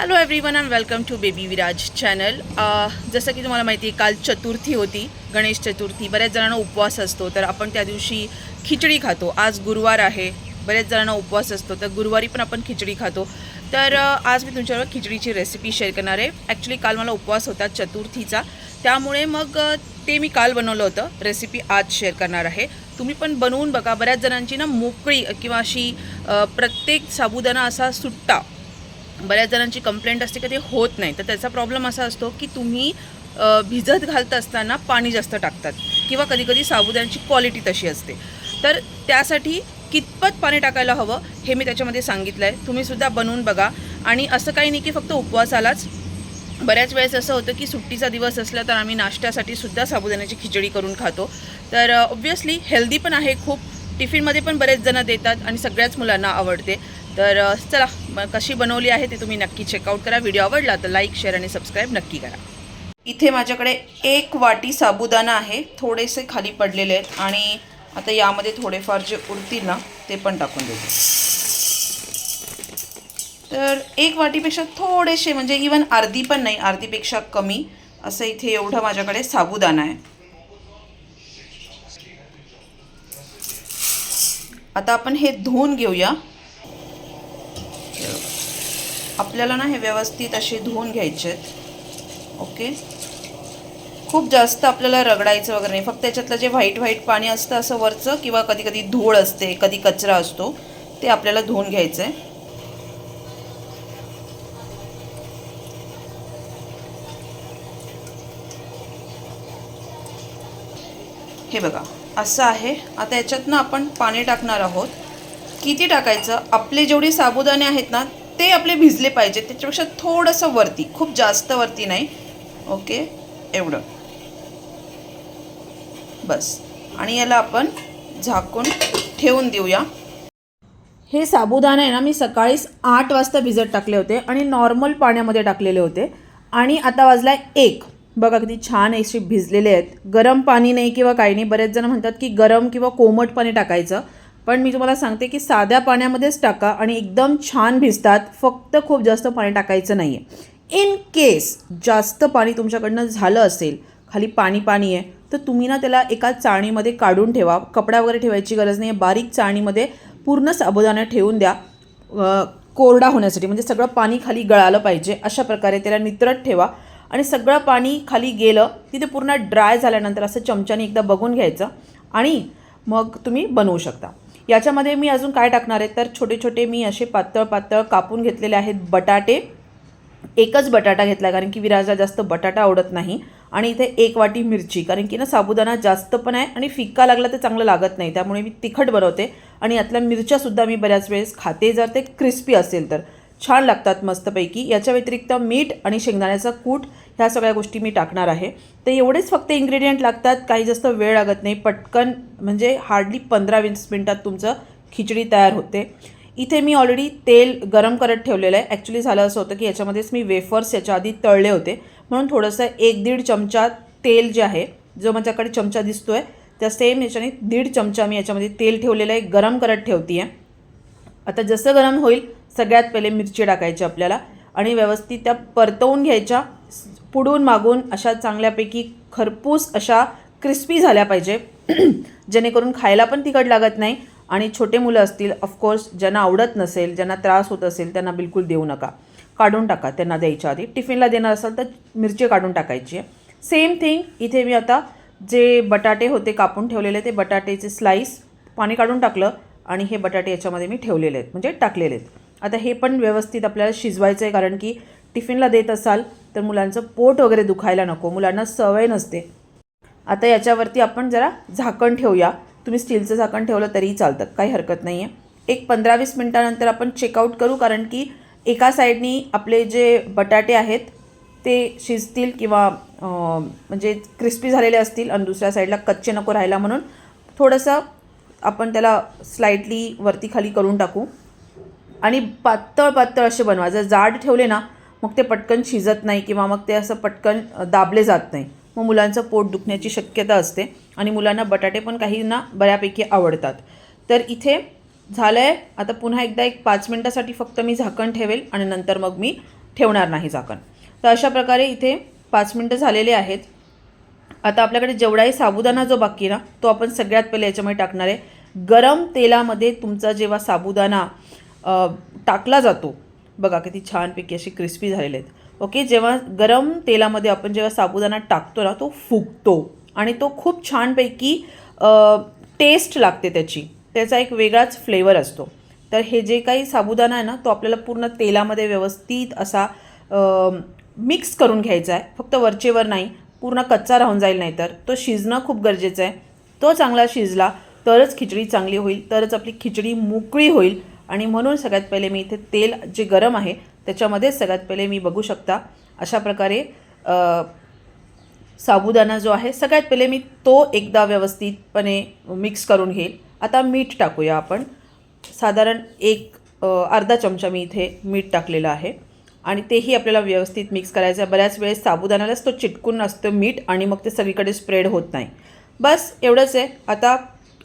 Hello everyone and welcome to baby Viraj channel जसं की तुम्हाला माहिती आहे काल चतुर्थी होती गणेश चतुर्थी. बऱ्याच जणांना उपवास असतो तर आपण त्या दिवशी खिचडी खातो. आज गुरुवार आहे बऱ्याच जणांना उपवास असतो तर गुरुवारी पण आपण खिचडी खातो. तर uh, आज मी तुमच्याबरोबर खिचडीची रेसिपी शेअर करणार आहे. ॲक्च्युली काल मला उपवास होता चतुर्थीचा. त्यामुळे मग uh, ते मी काल बनवलं होतं. रेसिपी आज शेअर करणार आहे. तुम्ही पण बनवून बघा. बऱ्याच जणांची ना मोकळी किंवा अशी uh, प्रत्येक साबुदाणा असा सुट्टा बऱ्याच जणांची कंप्लेंट असते की ते होत नाही. तर त्याचा प्रॉब्लेम असा असतो की तुम्ही भिजत घालत असताना पाणी जास्त टाकतात किंवा कधीकधी साबुदाण्याची क्वालिटी तशी असते. तर त्यासाठी कितपत पाणी टाकायला हवं हे मी त्याच्यामध्ये सांगितलं आहे तुम्हीसुद्धा बनवून बघा. आणि असं काही नाही की फक्त उपवासालाच. बऱ्याच वेळेस असं होतं की सुट्टीचा दिवस असला तर आम्ही नाश्त्यासाठी सुद्धा साबुदाण्याची खिचडी करून खातो. तर ऑब्व्हियसली हेल्दी पण आहे खूप. टिफिनमध्ये पण बरेच जणं देतात आणि सगळ्याच मुलांना आवडते. तर चला मग कशी बनवली आहे ते तुम्ही नक्की चेकआउट करा. व्हिडिओ आवडला तर लाईक शेअर आणि सबस्क्राईब नक्की करा. इथे माझ्याकडे एक वाटी साबुदाणा आहे. थोडेसे खाली पडलेले आहेत आणि आता यामध्ये थोडेफार जे उरतील ना ते पण टाकून देते तर एक वाटीपेक्षा थोडेसे म्हणजे इवन अर्धी पण नाही अर्धीपेक्षा कमी असं इथे एवढं माझ्याकडे साबुदाणा आहे. आता आपण हे धुवून घेऊया. आपल्याला ना हे व्यवस्थित असे धुवून घ्यायचे आहेत. ओके? खूप जास्त आपल्याला रगडायचं वगैरे नाही. फक्त त्याच्यातलं जे व्हाईट व्हाईट पाणी असतं असं वरचं किंवा कधी कधी धूळ असते कधी कचरा असतो ते आपल्याला धुवून घ्यायचं आहे हे बघा असं आहे. आता याच्यातनं आपण पाणी टाकणार आहोत. किती टाकायचं? आपले जेवढे साबुदाणे आहेत ना ते आपले भिजले पाहिजे त्याच्यापेक्षा थोडंसं वरती खूप जास्त वरती नाही. ओके? एवढं. बस. आणि याला आपण झाकून ठेवून देऊया. हे साबुदाणा आहे ना मी सकाळीच आठ वाजता भिजत टाकले होते आणि नॉर्मल पाण्यामध्ये टाकलेले होते. आणि आता वाजला एक. बघा किती छान अशी भिजलेले आहेत. गरम पाणी नाही किंवा काही नाही. बरेच जण म्हणतात की गरम किंवा कोमट पाणी टाकायचं. पण मी तुम्हाला सांगते की साध्या पाण्यामध्येच टाका आणि एकदम छान भिजतात. फक्त खूप जास्त पाणी टाकायचं नाही आहे इन केस जास्त पाणी तुमच्याकडनं झालं असेल खाली पाणी पाणी आहे तर तुम्ही ना त्याला एका चाळणीमध्ये काढून ठेवा. कपडा वगैरे ठेवायची गरज नाही आहे बारीक चाळणीमध्ये पूर्ण साबुदाणा ठेवून द्या. कोरडा होण्यासाठी म्हणजे सगळं पाणी खाली गळालं पाहिजे अशा प्रकारे त्याला नित्रट ठेवा. आणि सगळं पाणी खाली गेलं तिथे पूर्ण ड्राय झाल्यानंतर असं चमच्याने एकदा बघून घ्यायचं आणि मग तुम्ही बनवू शकता. याच्यामध्ये मी अजून काय टाकणार आहे? तर छोटे छोटे मी असे पातळ पातळ कापून घेतलेले आहेत बटाटे. एकच बटाटा घेतला कारण की विराजला जास्त बटाटा आवडत नाही. आणि इथे एक वाटी मिरची कारण की ना साबुदाणा जास्त पण आहे आणि फिक्का लागला तर चांगलं लागत नाही. त्यामुळे मी तिखट बनवते. आणि यातल्या मिरच्यासुद्धा मी बऱ्याच वेळेस खाते. जर ते क्रिस्पी असेल तर. छान लागतात मस्तपैकी. याच्या व्यतिरिक्त मीठ आणि शेंगदाण्याचा कूट ह्या सगळ्या गोष्टी मी टाकणार आहे. तर एवढेच फक्त इन्ग्रेडियंट लागतात काही जास्त वेळ लागत नाही. पटकन म्हणजे हार्डली पंधरा वीस मिनटात तुमचं खिचडी तयार होते. इथे मी ऑलरेडी तेल गरम करत ठेवलेलं आहे. ॲक्च्युली झालं असं होतं की याच्यामध्येच मी वेफर्स याच्या आधी तळले होते. म्हणून थोडंसं एक दीड चमचा तेल जे आहे जो माझ्याकडे चमचा दिसतो आहे त्या सेम याच्याने दीड चमचा मी याच्यामध्ये तेल ठेवलेलं आहे. गरम करत ठेवते आहे आता जसं गरम होईल सगळ्यात पहिले मिरची टाकायची आपल्याला आणि व्यवस्थित त्या परतवून घ्यायच्या पुढून मागून अशा चांगल्यापैकी खरपूस अशा क्रिस्पी झाल्या पाहिजे. जेणेकरून खायला पण तिखट लागत नाही आणि छोटे मुलं असतील ऑफकोर्स ज्यांना आवडत नसेल ज्यांना त्रास होत असेल त्यांना बिलकुल देऊ नका. काढून टाका त्यांना द्यायच्या आधी. टिफिनला देणार असाल तर मिरची काढून टाकायची आहे. सेम थिंग इथे मी आता जे बटाटे होते कापून ठेवलेले ते बटाटेचे स्लाईस पाणी काढून टाकलं आणि हे बटाटे याच्यामध्ये मी ठेवलेले आहेत म्हणजे टाकलेले आहेत. आता हे पण व्यवस्थित आपल्याला शिजवायचं आहे कारण की टिफिनला देत असाल तर मुलांचं पोट वगैरे दुखायला नको मुलांना सवय नसते. आता याच्यावरती आपण जरा झाकण ठेवूया. तुम्ही स्टीलचं झाकण ठेवलं तरीही चालतं काही हरकत नाही आहे एक पंधरा वीस मिनटानंतर आपण चेकआउट करू कारण की एका साईडनी आपले जे बटाटे आहेत ते शिजतील किंवा म्हणजे क्रिस्पी झालेले असतील आणि दुसऱ्या साईडला कच्चे नको राहायला म्हणून थोडंसं आपण त्याला स्लाइटली वरती खाली करून टाकू. आणि पातळ पातळ असे बनवा. जर जाड ठेवले ना मग ते पटकन शिजत नाही किंवा मग ते असं पटकन दाबले जात नाही. मग मुलांचं पोट दुखण्याची शक्यता असते आणि मुलांना बटाटे पण काहींना बऱ्यापैकी आवडतात. तर इथे झालं आहे आता पुन्हा एकदा एक पाच मिनटासाठी फक्त मी झाकण ठेवेल आणि नंतर मग मी ठेवणार नाही झाकण. तर अशा प्रकारे इथे पाच मिनटं झालेले आहेत. आता आपल्याकडे जेवढाही साबुदाणा जो बाकी ना तो आपण सगळ्यात पहिले याच्यामध्ये टाकणार आहे. गरम तेलामध्ये तुमचा जेव्हा साबुदाणा टाकला जातो. बघा किती छानपैकी अशी क्रिस्पी झालेले आहेत. ओके जेव्हा गरम तेलामध्ये आपण जेव्हा साबुदाणा टाकतो ना तो फुगतो आणि तो खूप छानपैकी टेस्ट लागते त्याची. त्याचा एक वेगळाच फ्लेवर असतो. तर हे जे काही साबुदाणा आहे ना तो आपल्याला पूर्ण तेलामध्ये व्यवस्थित असा मिक्स करून घ्यायचा आहे. फक्त वरचेवर नाही पूर्ण कच्चा राहून जाईल नाही तर तो शिजणं खूप गरजेचं आहे. तो चांगला शिजला तरच खिचडी चांगली होईल तरच आपली खिचडी मोकळी होईल. आणि म्हणून सगळ्यात पहिले मी इथे तेल जे गरम आहे त्याच्यामध्येच सगळ्यात पहिले मी बघू शकता. अशा प्रकारे साबुदाणा जो आहे सगळ्यात पहिले मी तो एकदा व्यवस्थितपणे मिक्स करून घेईल. आता मीठ टाकूया आपण. साधारण एक अर्धा चमचा मी इथे मीठ टाकलेलं आहे. आणि तेही आपल्याला व्यवस्थित मिक्स करायचं आहे. बऱ्याच वेळेस साबुदाण्यालाच तो चिटकून असतो मीठ आणि मग ते सगळीकडे स्प्रेड होत नाही. बस एवढंच आहे. आता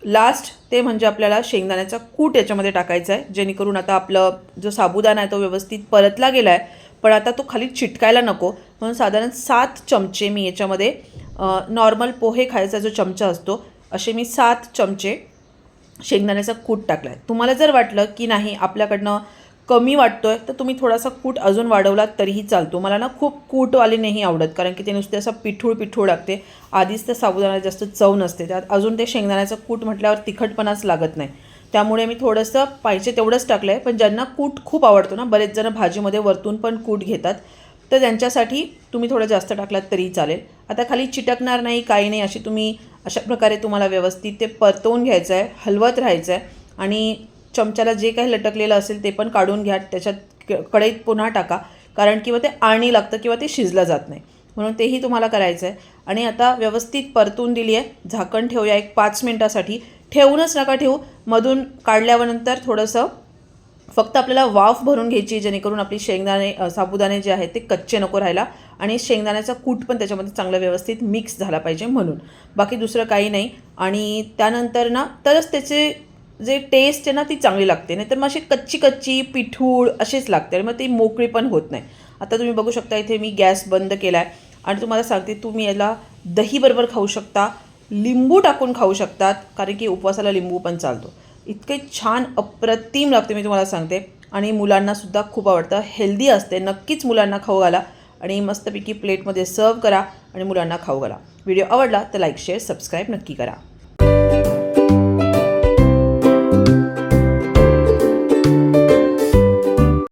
लास्ट ते म्हणजे आपल्याला शेंगदाण्याचा कूट याच्यामध्ये टाकायचा आहे जेणेकरून आता आपलं जो साबुदाणा आहे तो व्यवस्थित परतला गेला आहे पण आता तो खाली चिटकायला नको. म्हणून साधारण सात चमचे मी याच्यामध्ये नॉर्मल पोहे खायचा जो चमचा असतो असे मी सात चमचे शेंगदाण्याचा कूट टाकला आहे तुम्हाला जर वाटलं की नाही आपल्याकडनं कमी वाटतो आहे तर तुम्ही थोडासा कूट अजून वाढवलात तरीही चालतो. मला ना खूप कूटवाले नाही आवडत कारण की ते नुसते असं पिठूळ पिठूळ लागते. आधीच त्या साबुदाण्याला जास्त चव नसते. त्यात अजून ते शेंगदाण्याचं कूट म्हटल्यावर तिखटपणाच लागत नाही. त्यामुळे मी थोडंसं पाहिजे तेवढंच टाकलं आहे पण ज्यांना कूट खूप आवडतो ना बरेच जण भाजीमध्ये वरतून पण कूट घेतात तर त्यांच्यासाठी तुम्ही थोडं जास्त टाकलात तरी चालेल. आता खाली चिटकणार नाही काही नाही अशी तुम्ही अशा प्रकारे तुम्हाला व्यवस्थित ते परतवून घ्यायचं आहे हलवत राहायचं आहे आणि चमच्याला जे काही लटकलेलं असेल ते पण काढून घ्या त्याच्यात क- कढईत पुन्हा टाका. कारण किंवा ते आळणी लागतं किंवा ते शिजलं जात नाही. म्हणून तेही तुम्हाला करायचं आहे आणि आता व्यवस्थित परतून दिली आहे. झाकण ठेवूया एक पाच मिनटासाठी. ठेवूनच नका ठेवू. मधून काढल्यानंतर थोडंसं फक्त आपल्याला वाफ भरून घ्यायची जेणेकरून आपली शेंगदाणे साबुदाणे जे आहेत ते कच्चे नको राहायला. आणि शेंगदाण्याचा कूट पण त्याच्यामध्ये चांगलं व्यवस्थित मिक्स झाला पाहिजे म्हणून. बाकी दुसरं काही नाही. आणि त्यानंतर ना तरच त्याचे जे टेस्ट आहे ना ती चांगली लागते. नाही तर मग अशी कच्ची कच्ची पिठूळ अशीच लागते. आणि मग ती मोकळी पण होत नाही. आता तुम्ही बघू शकता इथे मी गॅस बंद केला आहे आणि तुम्हाला सांगते तुम्ही याला दहीबरोबर खाऊ शकता लिंबू टाकून खाऊ शकतात कारण की उपवासाला लिंबू पण चालतो. इतके छान अप्रतिम लागते मी तुम्हाला सांगते. आणि मुलांनासुद्धा खूप आवडतं. हेल्दी असते. नक्कीच मुलांना खाऊ घाला. आणि मस्तपैकी प्लेटमध्ये सर्व करा आणि मुलांना खाऊ घाला. व्हिडिओ आवडला तर लाईक शेअर सबस्क्राईब नक्की करा.